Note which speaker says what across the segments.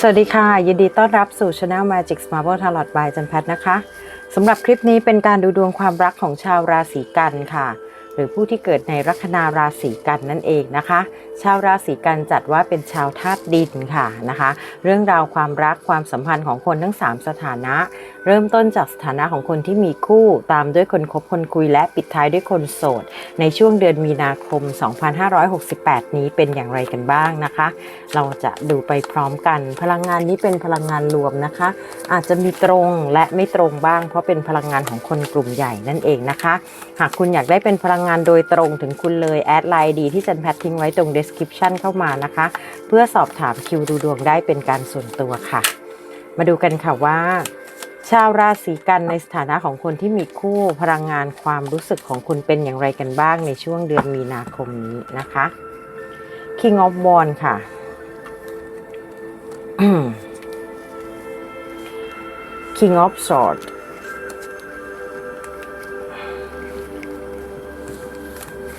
Speaker 1: สวัสดีค่ะ ยินดีต้อนรับสู่ช anel Magic Marble Tarot by จันแพทนะคะสำหรับคลิปนี้เป็นการดูดวงความรักของชาวราศีกันค่ะ หรือผู้ที่เกิดในลัคนาราศีกันนั่นเองนะคะ ชาวราศีกันจัดว่าเป็นชาวธาตุดินค่ะนะคะ เรื่องราวความรักความสัมพันธ์ของคนทั้ง 3 สถานะ เริ่มต้นจากสถานะของคนที่มีคู่ตามด้วยคนคบคนคุยและปิดท้ายด้วยคนโสด ในช่วงเดือนมีนาคม 2568 นี้เป็นอย่างไรกันบ้างนะคะ เราจะดูไปพร้อมกัน พลังงานนี้เป็นพลังงานรวมนะคะ อาจจะมีตรงและไม่ตรงบ้าง เพราะเป็นพลังงานของคนกลุ่มใหญ่นั่นเองนะคะ หากคุณอยากได้เป็นพลังงานโดยตรงถึงคุณเลยแอดไลน์ดีที่จันแพททิ้งไว้ตรง description เข้ามานะคะ เพื่อสอบถามคิวดูดวงได้เป็นการส่วนตัวค่ะ มาดูกันค่ะว่า ชาวราศีกันในสถานะของคนที่มีคู่พลังงานความรู้สึกของคุณเป็นอย่างไรกันบ้างในช่วงเดือนมีนาคมนี้นะคะ King of w a n d ค่ะ King of Swords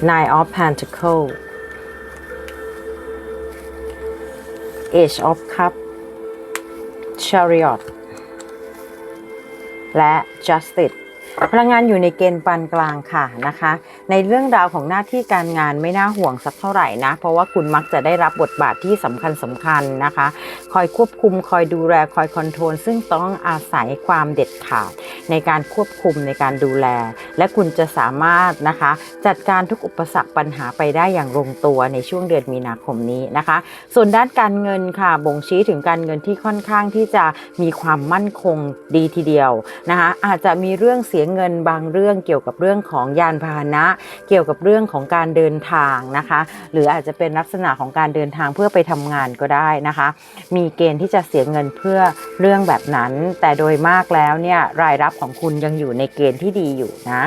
Speaker 1: Nine of Pentacles Age of Cup Chariot และ Justice พลังงานอยู่ในเกณฑ์ปานกลางค่ะนะคะ ในเรื่องราวของหน้าที่การงานไม่น่าห่วงสักเท่าไหร่นะ เพราะว่าคุณมักจะได้รับบทบาทที่สำคัญสำคัญนะคะคอยควบคุม คอยดูแลคอยคอนโทรลซึ่งต้องอาศัยความเด็ดขาด ในการควบคุมในการดูแล และคุณจะสามารถนะคะ จัดการทุกอุปสรรคปัญหาไปได้อย่างลงตัวในช่วงเดือนมีนาคมนี้นะคะ ส่วนด้านการเงินค่ะบ่งชี้ถึงการเงินที่ค่อนข้างที่จะมีความมั่นคงดีทีเดียวนะคะอาจจะมีเรื่องเสียเงินบางเรื่องเกี่ยวกับเรื่องของยานพาหนะ เกี่ยวกับเรื่องของการเดินทางนะคะ หรืออาจจะเป็นลักษณะของการเดินทางเพื่อไปทำงานก็ได้นะคะมีเกณฑ์ที่จะเสียเงินเพื่อเรื่องแบบนั้น แต่โดยมากแล้วเนี่ยรายรับของคุณยังอยู่ในเกณฑ์ที่ดีอยู่นะ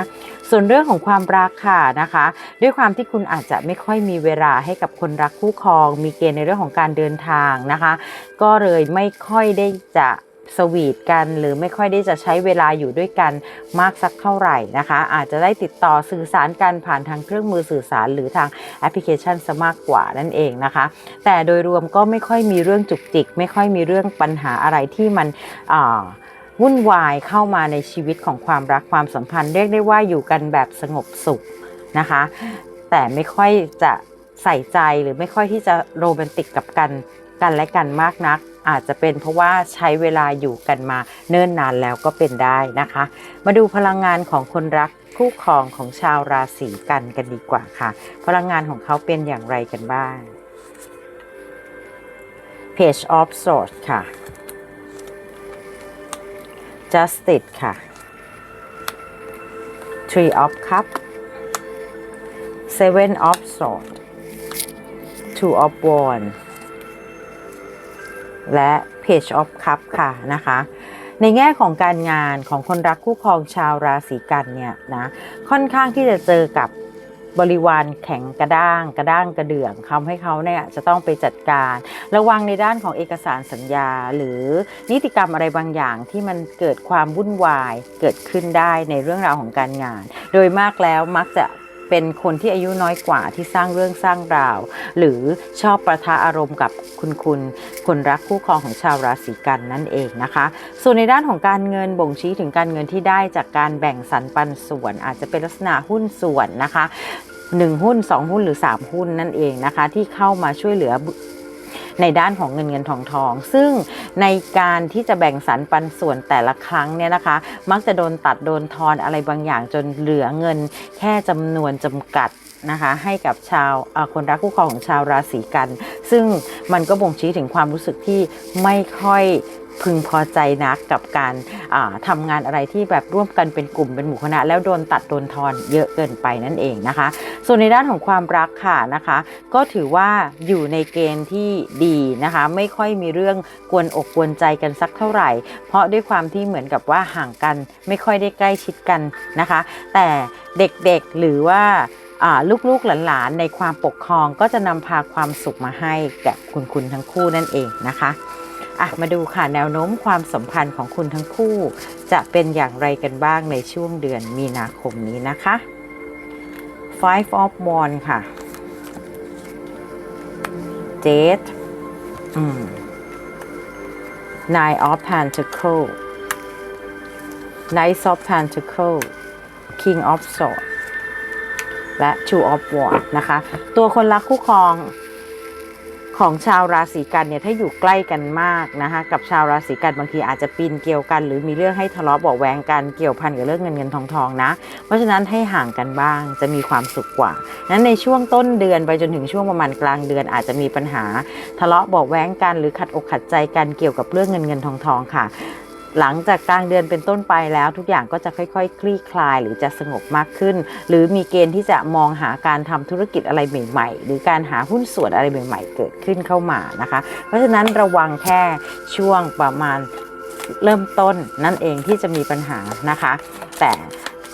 Speaker 1: ส่วนเรื่องของความรักค่ะนะคะ ด้วยความที่คุณอาจจะไม่ค่อยมีเวลาให้กับคนรักคู่ครอง มีเกณฑ์ในเรื่องของการเดินทางนะคะ ก็เลยไม่ค่อยได้จะ สวีทกัน หรือไม่ค่อยได้จะใช้เวลาอยู่ด้วยกันมากสักเท่าไหร่นะคะ อาจจะได้ติดต่อสื่อสารกันผ่านทางเครื่องมือสื่อสาร หรือทางแอปพลิเคชันซะมากกว่านั่นเองนะคะ แต่โดยรวมก็ไม่ค่อยมีเรื่องจุกจิก ไม่ค่อยมีเรื่องปัญหาอะไรที่มันอ่าวุ่นวายเข้ามาในชีวิตของความรักความสัมพันธ์เรียกได้ว่าอยู่กันแบบสงบสุขนะคะ แต่ไม่ค่อยจะใส่ใจหรือไม่ค่อยที่จะโรแมนติกกับกันกันและกันมากนัก อาจจะเป็นเพราะว่าใช้เวลาอยู่กันมาเนิ่นนานแล้วก็เป็นได้นะคะ มาดูพลังงานของคนรักคู่ครองของชาวราศีกันกันดีกว่าค่ะ พลังงานของเขาเป็นอย่างไรกันบ้าง Page of Swords ค่ะ Justice ค่ะ Three of Cup Seven of Swords Two of Wands และ Page of Cup ค่ะนะคะ ในแง่ของการงานของคนรักคู่ครองชาวราศีกันเนี่ยนะค่อนข้างที่จะเจอกับบริวารแข็งกระด้าง กระด้างกระเดื่องทำให้เขาเนี่ยจะต้องไปจัดการ ระวังในด้านของเอกสารสัญญา หรือนิติกรรมอะไรบางอย่างที่มันเกิดความวุ่นวายเกิดขึ้นได้ในเรื่องราวของการงาน โดยมากแล้วมักจะ เป็นคนที่อายุน้อยกว่าที่สร้างเรื่องสร้างราว หรือชอบประทะอารมณ์กับคุณคุณคนรักคู่ครองของชาวราศีกันนั่นเองนะคะ ส่วนในด้านของการเงินบ่งชี้ถึงการเงินที่ได้จากการแบ่งสรรปันส่วน อาจจะเป็นลักษณะหุ้นส่วนนะคะ 1 หุ้น 2 หุ้นหรือ 3 หุ้นนั่นเองนะคะ ที่เข้ามาช่วยเหลือ ในด้านของเงินเงินทองทอง ซึ่งในการที่จะแบ่งสรรปันส่วนแต่ละครั้งเนี่ยนะคะ มักจะโดนตัดโดนทอนอะไรบางอย่างจนเหลือเงิน แค่จำนวนจำกัดนะคะให้กับชาวคนรักคู่ครองของชาวราศีกัน ซึ่งมันก็บ่งชี้ถึงความรู้สึกที่ไม่ค่อย พึงพอใจนักกับการาทำงานอะไรที่แบบร่วมกันเป็นกลุ่มเป็นหมู่คณะ แล้วโดนตัดโดนทอนเยอะเกินไปนั่นเองนะคะ ส่วนในด้านของความรักค่ะนะคะ ก็ถือว่าอยู่ในเกณฑ์ที่ดีนะคะ ไม่ค่อยมีเรื่องกวนอกกวนใจกันสักเท่าไหร่ เพราะด้วยความที่เหมือนกับว่าห่างกันไม่ค่อยได้ใกล้ชิดกันนะคะ แต่เด็กๆหรือว่าอ่าลูกๆหลานๆในความปกครองก็จะนำพาความสุขมาให้แก่คุณคุณทั้งคู่นั่นเองนะคะ อะมาดูค่ะแนวโน้มความสัมพันธ์ของคุณทั้งคู่ จะเป็นอย่างไรกันบ้างในช่วงเดือนมีนาคมนี้นะคะ Five of Wands ค่ะ Jade อืม nine of pentacle knight of pentacle king of sword และ two of wands นะคะ ตัวคนรักคู่ครอง ของชาวราศีกันเนี่ยถ้าอยู่ใกล้กันมากนะคะกับชาวราศีกันบางทีอาจจะปีนเกี่ยวกัน หรือมีเรื่องให้ทะเลาะเบาะแวงกันเกี่ยวพันกับเรื่องเงินเงินทองทองนะ เพราะฉะนั้นให้ห่างกันบ้างจะมีความสุขกว่านั้นในช่วงต้นเดือนไปจนถึงช่วงประมาณกลางเดือนอาจจะมีปัญหาทะเลาะเบาะแว้งกัน หรือขัดอกขัดใจกันเกี่ยวกับเรื่องเงินเงินทองทองค่ะ หลังจากกลางเดือนเป็นต้นไปแล้ว ทุกอย่างก็จะค่อยๆ คลี่คลาย หรือจะสงบมากขึ้น หรือมีเกณฑ์ที่จะมองหาการทำธุรกิจอะไรใหม่ ๆ หรือการหาหุ้นส่วนอะไรใหม่ ๆ เกิดขึ้นเข้ามานะคะ เพราะฉะนั้นระวังแค่ช่วงประมาณเริ่มต้นนั่นเองที่จะมีปัญหานะคะ แต่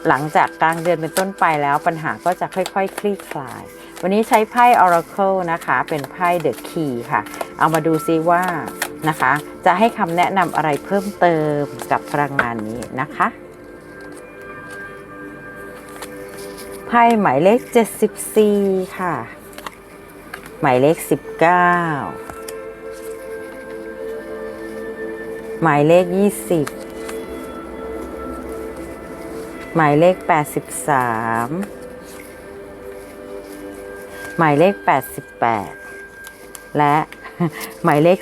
Speaker 1: หลังจากกลางเดือนเป็นต้นไปแล้วปัญหาก็จะค่อยๆ คลี่คลาย วันนี้ใช้ไพ่ Oracle นะคะ เป็นไพ่ The Key ค่ะ เอามาดูซิว่านะคะ จะให้คำแนะนำอะไรเพิ่มเติมกับพลังงานนี้นะคะไพ่หมายเลข 74 ค่ะ หมายเลข 19 หมายเลข 20 หมายเลข 83 หมายเลข 88 และหมายเลข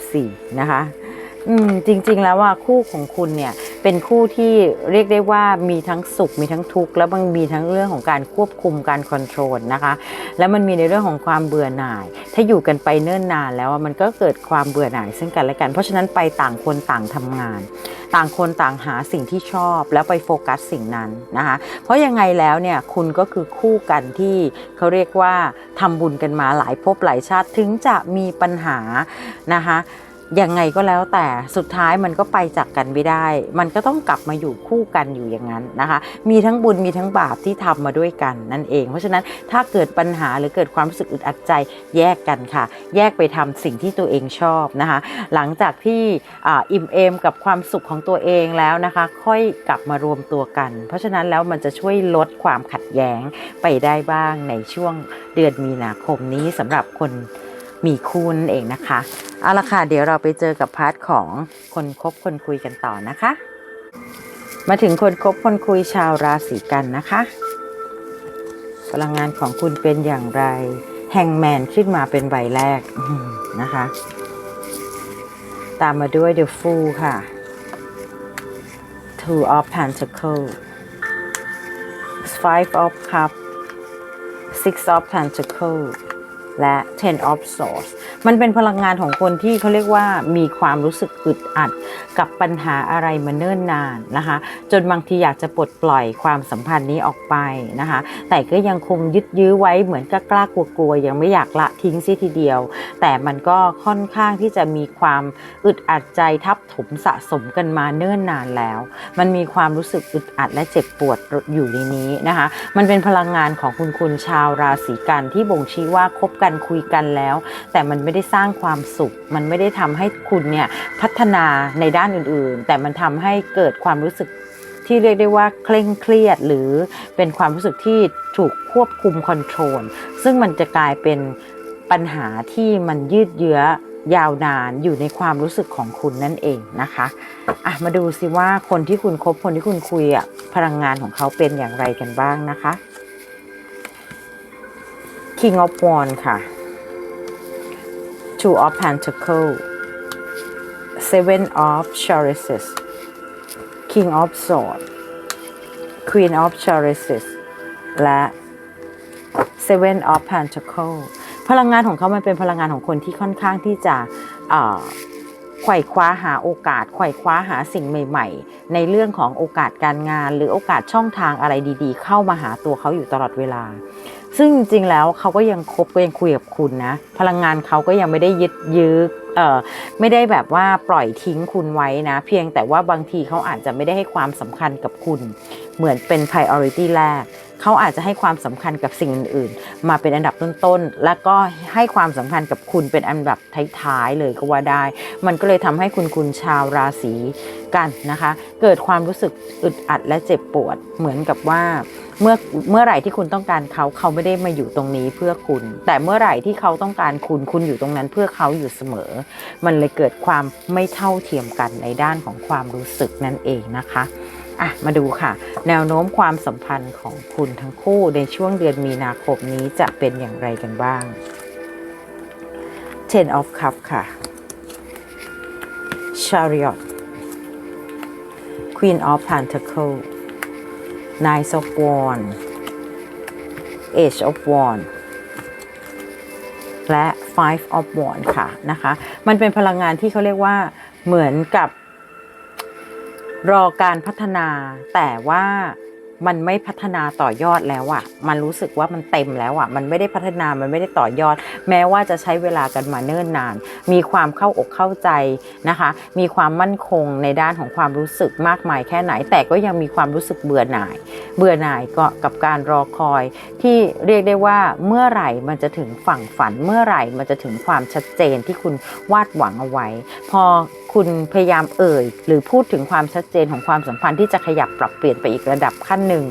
Speaker 1: 34 นะคะ อืมจริง ๆ แล้วว่าคู่ของคุณเนี่ยเป็นคู่ที่เรียกได้ว่ามีทั้งสุขมีทั้งทุกข์แล้วมันมีทั้งเรื่องของการควบคุมการคอนโทรลนะคะ แล้วมันมีในเรื่องของความเบื่อหน่าย ถ้าอยู่กันไปเนิ่นนานแล้วมันก็เกิดความเบื่อหน่ายซึ่งกันและกัน เพราะฉะนั้นไปต่างคนต่างทำงาน ต่างคนต่างหาสิ่งที่ชอบแล้วไปโฟกัสสิ่งนั้นนะคะ เพราะยังไงแล้วเนี่ยคุณก็คือคู่กันที่เขาเรียกว่าทำบุญกันมาหลายภพหลายชาติถึงจะมีปัญหานะคะ ยังไงก็แล้วแต่สุดท้ายมันก็ไปจากกันไม่ได้ มันก็ต้องกลับมาอยู่คู่กันอยู่อย่างนั้นนะคะ มีทั้งบุญมีทั้งบาปที่ทำมาด้วยกันนั่นเอง เพราะฉะนั้นถ้าเกิดปัญหาหรือเกิดความรู้สึกอึดอัดใจแยกกันค่ะ แยกไปทำสิ่งที่ตัวเองชอบนะคะ หลังจากที่อ,อิ่มเอมกับความสุขของตัวเองแล้วนะคะ ค่อยกลับมารวมตัวกัน เพราะฉะนั้นแล้วมันจะช่วยลดความขัดแย้งไปได้บ้างในช่วงเดือนมีนาคมนี้สำหรับคนมีคู่นั่นเองนะคะ เอาละค่ะ เดี๋ยวเราไปเจอกับพาร์ทของคนคบคนคุยกันต่อนะคะ มาถึงคนคบคนคุยชาวราศีกันนะคะ พลังงานของคุณเป็นอย่างไร แฮงแมนขึ้นมาเป็นใบแรกนะคะ ตามมาด้วย The Fool ค่ะ Two of Pentacles Five of Cups Six of Pentacles และ Ten of Swords มันเป็นพลังงานของคนที่เขาเรียกว่ามีความรู้สึกอึดอัด กับปัญหาอะไรมาเนิ่นนานนะคะ จนบางทีอยากจะปลดปล่อยความสัมพันธ์นี้ออกไปนะคะ แต่ก็ยังคงยึดยื้อไว้เหมือนกล้ากล้ากลัวๆ ยังไม่อยากละทิ้งเสียทีเดียว แต่มันก็ค่อนข้างที่จะมีความอึดอัดใจทับถมสะสมกันมาเนิ่นนานแล้ว มันมีความรู้สึกอึดอัดและเจ็บปวดอยู่ในนี้นะคะ มันเป็นพลังงานของคุณคุณชาวราศีกันที่บ่งชี้ว่าคบกันคุยกันแล้ว แต่มันไม่ได้สร้างความสุข มันไม่ได้ทำให้คุณเนี่ยพัฒนาในด้านอื่นๆ แต่มันทำให้เกิดความรู้สึกที่เรียกได้ว่าเคร่งเครียดหรือเป็นความรู้สึกที่ถูกควบคุมคอนโทรลซึ่งมันจะกลายเป็นปัญหาที่มันยืดเยื้อยาวนานอยู่ในความรู้สึกของคุณนั่นเองนะคะอะมาดูสิว่าคนที่คุณคบคนที่คุณคุยอะพลังงานของเขาเป็นอย่างไรกันบ้างนะคะ King of Wands ค่ะ Two of Pentacles Seven of Chalices King of Swords Queen of Chalices และ Seven of Pentacles พลังงานของเขามันเป็นพลังงานของคนที่ค่อนข้างที่จะไขว่คว้าหาโอกาส ไขว่คว้าหาสิ่งใหม่ ๆ ในเรื่องของโอกาสการงาน หรือโอกาสช่องทางอะไรดี ๆ เข้ามาหาตัวเขาอยู่ตลอดเวลา ซึ่งจริงๆแล้วเขาก็ยังคบก็ยังคุยกับคุณนะ พลังงานเขาก็ยังไม่ได้ยึดยื้อเอ่อไม่ได้แบบว่าปล่อยทิ้งคุณไว้นะ เพียงแต่ว่าบางทีเขาอาจจะไม่ได้ให้ความสำคัญกับคุณ เหมือนเป็น priority แรก เขาอาจจะให้ความสำคัญกับสิ่งอื่นๆ มาเป็นอันดับต้นๆ แล้วก็ให้ความสำคัญกับคุณเป็นอันดับท้ายๆ เลยก็ว่าได้ มันก็เลยทำให้คุณคุณชาวราศีกันนะคะ เกิดความรู้สึกอึดอัดและเจ็บปวด เหมือนกับว่าเมื่อเมื่อไหร่ที่คุณต้องการเขาเขาไม่ได้มาอยู่ตรงนี้เพื่อคุณ แต่เมื่อไหร่ที่เขาต้องการคุณคุณอยู่ตรงนั้นเพื่อเขาอยู่เสมอ มันเลยเกิดความไม่เท่าเทียมกันในด้านของความรู้สึกนั่นเองนะคะ อะมาดูค่ะ แนวโน้มความสัมพันธ์ของคุณทั้งคู่ในช่วงเดือนมีนาคมนี้จะเป็นอย่างไรกันบ้าง Ten of Cup ค่ะ Chariot Queen of Pentacle Nine of Wands Age of Wands และ Five of Wands ค่ะนะคะ มันเป็นพลังงานที่เขาเรียกว่าเหมือนกับ รอการพัฒนา แต่ว่ามันไม่พัฒนาต่อยอดแล้วอะ่ะ มันรู้สึกว่ามันเต็มแล้วอะ่ะ มันไม่ได้พัฒนา มันไม่ได้ต่อยอด แม้ว่าจะใช้เวลากันมาเนิ่นนาน มีความเข้าอกเข้าใจนะคะ มีความมั่นคงในด้านของความรู้สึกมากมายแค่ไหน แต่ก็ยังมีความรู้สึกเบื่อหน่าย เบื่อหน่ายก็กับการรอคอย ที่เรียกได้ว่าเมื่อไหร่มันจะถึงฝั่งฝัน เมื่อไหร่มันจะถึงความชัดเจนที่คุณวาดหวังเอาไว้ พอคุณพยายามเอ่ย หรือพูดถึงความชัดเจนของความสัมพันธ์ที่จะขยับปรับเปลี่ยนไปอีกระดับขั้นหนึ่ง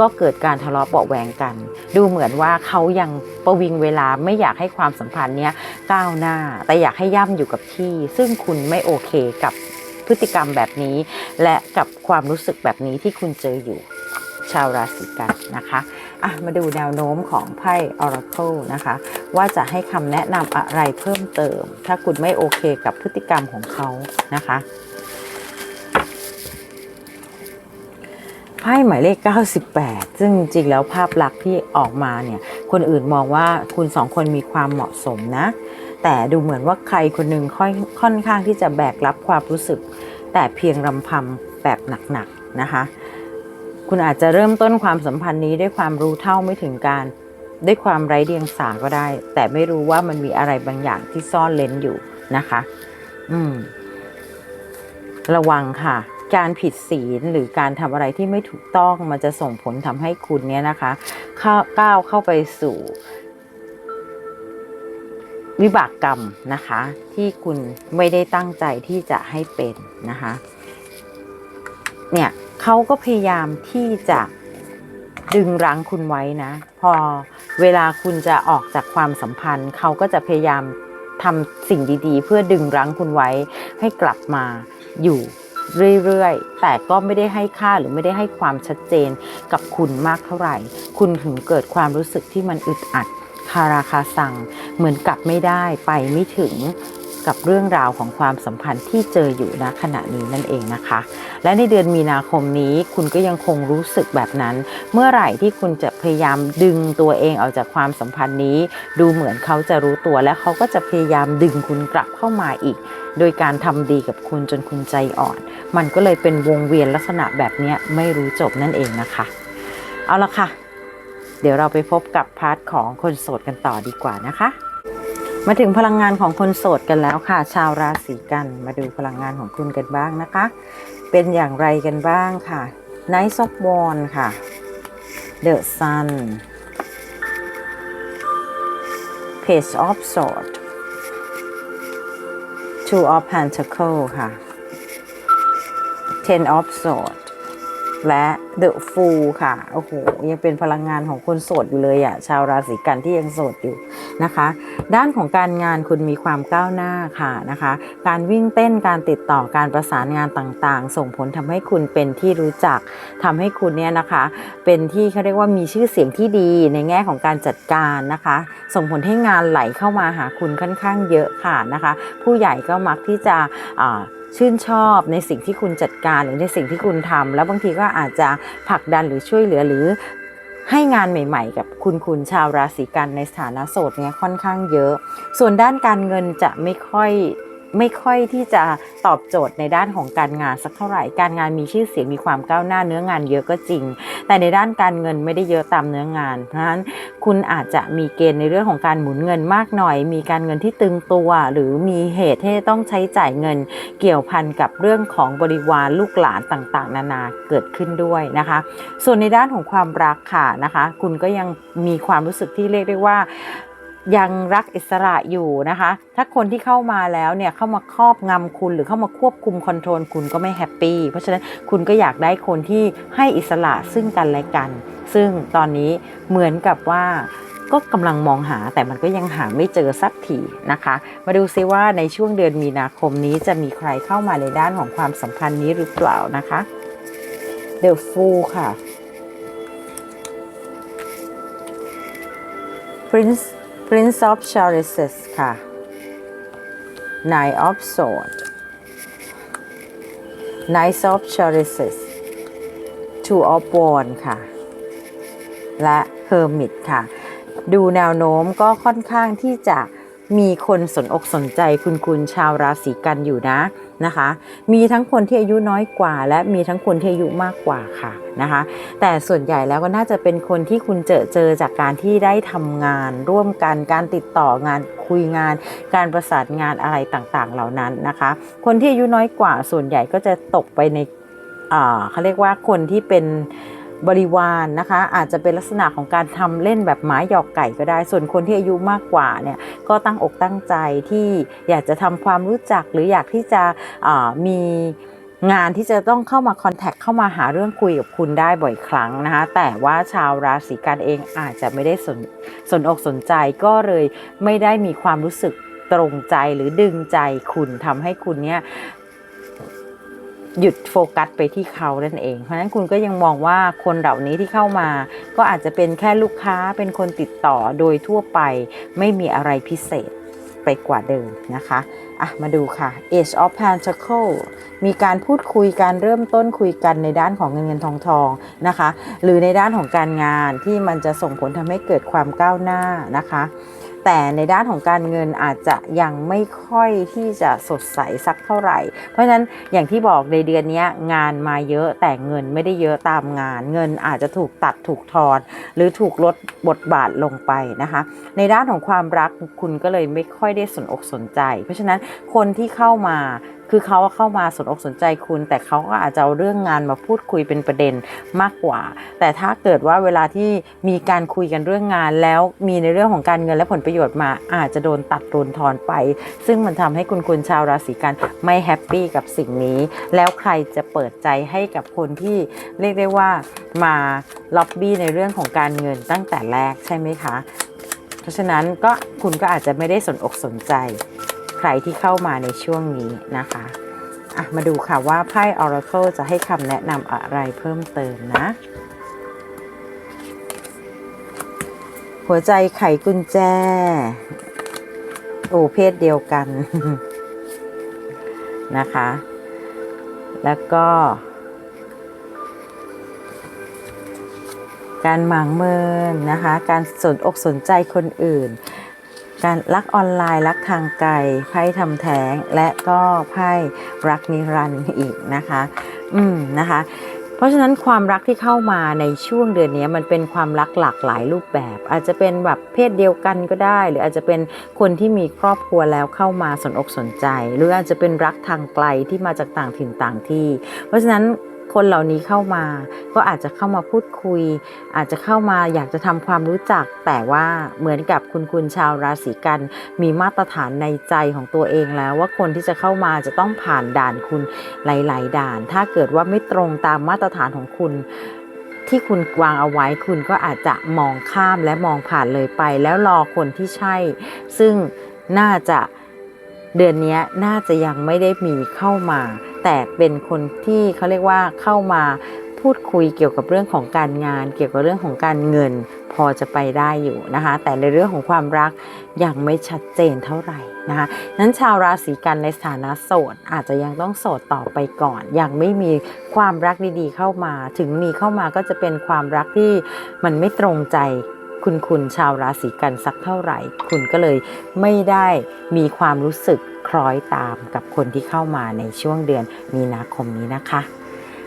Speaker 1: ก็เกิดการทะเลาะเบาแวงกัน ดูเหมือนว่าเขายังประวิงเวลาไม่อยากให้ความสัมพันธ์เนี้ยก้าวหน้า แต่อยากให้ย่ำอยู่กับที่ ซึ่งคุณไม่โอเคกับพฤติกรรมแบบนี้ และกับความรู้สึกแบบนี้ที่คุณเจออยู่ ชาวราศีกันนะคะ อะมาดูแนวโน้มของไพ่ Oracle นะคะ ว่าจะให้คำแนะนำอะไรเพิ่มเติม ถ้าคุณไม่โอเคกับพฤติกรรมของเขานะคะไพ่หมายเลข 98 ซึ่งจริงแล้วภาพลักษณ์ที่ออกมาเนี่ย คนอื่นมองว่าคุณสองคนมีความเหมาะสมนะ แต่ดูเหมือนว่าใครคนหนึ่งค่อยค่อนข้างที่จะแบกรับความรู้สึก แต่เพียงรำพัมแบบหนักๆนะคะ คุณอาจจะเริ่มต้นความสัมพันธ์นี้ด้วยความรู้เท่าไม่ถึงการ ด้วยความไร้เดียงสาก็ได้ แต่ไม่รู้ว่ามันมีอะไรบางอย่างที่ซ่อนเลนอยู่นะคะ อืม ระวังค่ะ การผิดศีลหรือการทำอะไรที่ไม่ถูกต้องมันจะส่งผลทำให้คุณเนี่ยนะคะเข้าก้าวเข้าไปสู่วิบากกรรมนะคะ ที่คุณไม่ได้ตั้งใจที่จะให้เป็นนะคะ เนี่ย เขาก็พยายามที่จะดึงรั้งคุณไว้นะ พอเวลาคุณจะออกจากความสัมพันธ์ เขาก็จะพยายามทำสิ่งดีๆ เพื่อดึงรั้งคุณไว้ให้กลับมาอยู่เรื่อยๆ แต่ก็ไม่ได้ให้ค่าหรือไม่ได้ให้ความชัดเจนกับคุณมากเท่าไหร่ คุณถึงเกิดความรู้สึกที่มันอึดอัดคาราคาซังเหมือนกลับไม่ได้ไปไม่ถึง กับเรื่องราวของความสัมพันธ์ที่เจออยู่ณขณะนี้นั่นเองนะคะ และในเดือนมีนาคมนี้คุณก็ยังคงรู้สึกแบบนั้น เมื่อไหร่ที่คุณจะพยายามดึงตัวเองออกจากความสัมพันธ์นี้ ดูเหมือนเขาจะรู้ตัวและเขาก็จะพยายามดึงคุณกลับเข้ามาอีก โดยการทำดีกับคุณจนคุณใจอ่อน มันก็เลยเป็นวงเวียนลักษณะแบบนี้ไม่รู้จบนั่นเองนะคะ เอาละค่ะ เดี๋ยวเราไปพบกับพาร์ทของคนโสดกันต่อดีกว่านะคะ มาถึงพลังงานของคนโสดกันแล้วค่ะ ชาวราศีกัน มาดูพลังงานของคุณกันบ้างนะคะ เป็นอย่างไรกันบ้างค่ะ Knight of w a n d ค่ะ The Sun Page of Sword Two of Pentacles ค่ะ Ten of Swords และ The Fool ค่ะ โอ้โห ยังเป็นพลังงานของคนโสดอยู่เลยอะชาวราศีกันที่ยังโสดอยู่ นะคะ ด้านของการงานคุณมีความก้าวหน้าค่ะนะคะ การวิ่งเต้นการติดต่อการประสานงานต่างๆ ส่งผลทำให้คุณเป็นที่รู้จักทำให้คุณเนี่ยนะคะ เป็นที่เขาเรียกว่ามีชื่อเสียงที่ดีในแง่ของการจัดการนะคะ ส่งผลให้งานไหลเข้ามาหาคุณค่อนข้างเยอะค่ะนะคะ ผู้ใหญ่ก็มักที่จะชื่นชอบในสิ่งที่คุณจัดการหรือในสิ่งที่คุณทำแล้วบางทีก็อาจจะผลักดันหรือช่วยเหลือหรือ ให้งานใหม่ๆ กับคุณคุณชาวราศีกันในสถานะโสดเนี่ยค่อนข้างเยอะ ส่วนด้านการเงินจะไม่ค่อย ไม่ค่อยที่จะตอบโจทย์ในด้านของการงานสักเท่าไหร่ การงานมีชื่อเสียงมีความก้าวหน้าเนื้องานเยอะก็จริง แต่ในด้านการเงินไม่ได้เยอะตามเนื้องาน เพราะฉะนั้นคุณอาจจะมีเกณฑ์ในเรื่องของการหมุนเงินมากหน่อย มีการเงินที่ตึงตัว หรือมีเหตุที่ต้องใช้จ่ายเงิน เกี่ยวพันกับเรื่องของบริวารลูกหลานต่างๆ นานาเกิดขึ้นด้วยนะคะ ส่วนในด้านของความรักค่ะนะคะ คุณก็ยังมีความรู้สึกที่เรียกได้ว่า ยังรักอิสระอยู่นะคะ ถ้าคนที่เข้ามาแล้วเนี่ยเข้ามาครอบงำคุณหรือเข้ามาควบคุมคอนโทรลคุณก็ไม่แฮปปี้ เพราะฉะนั้นคุณก็อยากได้คนที่ให้อิสระซึ่งกันและกัน ซึ่งตอนนี้เหมือนกับว่าก็กำลังมองหาแต่มันก็ยังหาไม่เจอสักทีนะคะ มาดูซิว่าในช่วงเดือนมีนาคมนี้จะมีใครเข้ามาในด้านของความสัมพันธ์นี้หรือเปล่านะคะ The Fool ค่ะ Prince Prince of Chalices ค่ะ Nine of Swords Knight of Chalices Two of Wands ค่ะ และ Hermit ค่ะ ดูแนวโน้มก็ค่อนข้างที่จะ มีคนสนอกสนใจคุณคุณชาวราศีกันอยู่นะนะคะ มีทั้งคนที่อายุน้อยกว่า และมีทั้งคนที่อายุมากกว่าค่ะนะคะ แต่ส่วนใหญ่แล้วก็น่าจะเป็นคนที่คุณเจอเจอจากการที่ได้ทำงาน ร่วมกันการติดต่องานคุยงาน การประสานงานอะไรต่างๆ เหล่านั้นนะคะ คนที่อายุน้อยกว่าส่วนใหญ่ก็จะตกไปในเขาเรียกว่าคนที่เป็น บริวารนนะคะ อาจจะเป็นลักษณะของการทำเล่นแบบหมาหยอกไก่ก็ได้ ส่วนคนที่อายุมากกว่าเนี่ยก็ตั้งอกตั้งใจที่อยากจะทำความรู้จักหรืออยากที่จะมีงานที่จะต้องเข้ามาคอนแทคเข้ามาหาเรื่องคุยกับคุณได้บ่อยครั้งนะคะแต่ว่าชาวราศีกันเองอาจจะไม่ได้สนสนอกสนใจก็เลยไม่ได้มีความรู้สึกตรงใจหรือดึงใจคุณทำให้คุณเนี่ย หยุดโฟกัสไปที่เขานั่นเอง เพราะฉะนั้นคุณก็ยังมองว่าคนเหล่านี้ที่เข้ามา ก็อาจจะเป็นแค่ลูกค้าเป็นคนติดต่อโดยทั่วไป ไม่มีอะไรพิเศษไปกว่าเดิมนะคะอะมาดูค่ะ Age of Pentacle มีการพูดคุยการเริ่มต้นคุยกันในด้านของเงินเงินทองทองนะคะ หรือในด้านของการงานที่มันจะส่งผลทำให้เกิดความก้าวหน้านะคะ แต่ในด้านของการเงินอาจจะยังไม่ค่อยที่จะสดใสสักเท่าไหร่ เพราะฉะนั้นอย่างที่บอกในเดือนนี้งานมาเยอะแต่เงินไม่ได้เยอะตามงาน เงินอาจจะถูกตัดถูกทอน หรือถูกลดบทบาทลงไปนะคะ ในด้านของความรักคุณก็เลยไม่ค่อยได้สนอกสนใจ เพราะฉะนั้นคนที่เข้ามา คือเขาเข้ามาสนอกสนใจคุณ แต่เขาก็อาจจะเอาเรื่องงานมาพูดคุยเป็นประเด็นมากกว่า แต่ถ้าเกิดว่าเวลาที่มีการคุยกันเรื่องงาน แล้วมีในเรื่องของการเงินและผลประโยชน์มา อาจจะโดนตัดโดนทอนไป ซึ่งมันทำให้คุณคุณชาวราศีกันไม่แฮปปี้กับสิ่งนี้ แล้วใครจะเปิดใจให้กับคนที่เรียกได้ว่ามาล็อบบี้ในเรื่องของการเงินตั้งแต่แรกใช่ไหมคะ เพราะฉะนั้นก็คุณก็อาจจะไม่ได้สนอกสนใจ ใครที่เข้ามาในช่วงนี้นะคะอะมาดูค่ะว่าไพ่ Oracle จะให้คำแนะนำอะไรเพิ่มเติมนะ หัวใจไขกุญแจ โอ้เพศเดียวกันนะคะ แล้วก็ การหมางเมินนะคะ การสนอกสนใจคนอื่น การรักออนไลน์รักทางไกลไพ่ทำแท้งและก็ไพ่รักนิรันดร์อีกนะคะ อืมนะคะ เพราะฉะนั้นความรักที่เข้ามาในช่วงเดือนนี้มันเป็นความรักหลากหลายรูปแบบ อาจจะเป็นแบบเพศเดียวกันก็ได้ หรืออาจจะเป็นคนที่มีครอบครัวแล้วเข้ามาสนอกสนใจ หรืออาจจะเป็นรักทางไกลที่มาจากต่างถิ่นต่างที่ เพราะฉะนั้น คนเหล่านี้เข้ามา ก็อาจจะเข้ามาพูดคุย อาจจะเข้ามาอยากจะทำความรู้จัก แต่ว่าเหมือนกับคุณคุณชาวราศีกัน มีมาตรฐานในใจของตัวเองแล้ว ว่าคนที่จะเข้ามาจะต้องผ่านด่านคุณหลาย ๆ ด่าน ถ้าเกิดว่าไม่ตรงตามมาตรฐานของคุณที่คุณวางเอาไว้คุณก็อาจจะมองข้ามและมองผ่านเลยไป แล้วรอคนที่ใช่ ซึ่งน่าจะเดือนนี้น่าจะยังไม่ได้มีเข้ามา แต่เป็นคนที่เขาเรียกว่าเข้ามาพูดคุยเกี่ยวกับเรื่องของการงาน เกี่ยวกับเรื่องของการเงิน พอจะไปได้อยู่นะคะ แต่ในเรื่องของความรักยังไม่ชัดเจนเท่าไหร่นะคะนั้นชาวราศีกันในสถานะโสด อาจจะยังต้องโสดต่อไปก่อน ยังไม่มีความรักดีๆเข้ามา ถึงมีเข้ามาก็จะเป็นความรักที่มันไม่ตรงใจคุณคุณชาวราศีกันสักเท่าไหร่ คุณก็เลยไม่ได้มีความรู้สึก คล้อยตามกับคนที่เข้ามาในช่วงเดือนมีนาคมนี้นะคะ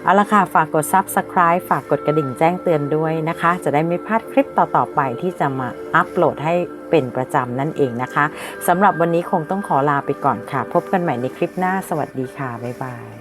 Speaker 1: เอาละค่ะ ฝากกด Subscribe ฝากกดกระดิ่งแจ้งเตือนด้วยนะคะ จะได้ไม่พลาดคลิปต่อๆไปที่จะมาอัปโหลดให้เป็นประจำนั่นเองนะคะสำหรับวันนี้คงต้องขอลาไปก่อนค่ะ พบกันใหม่ในคลิปหน้า สวัสดีค่ะ บ๊ายบาย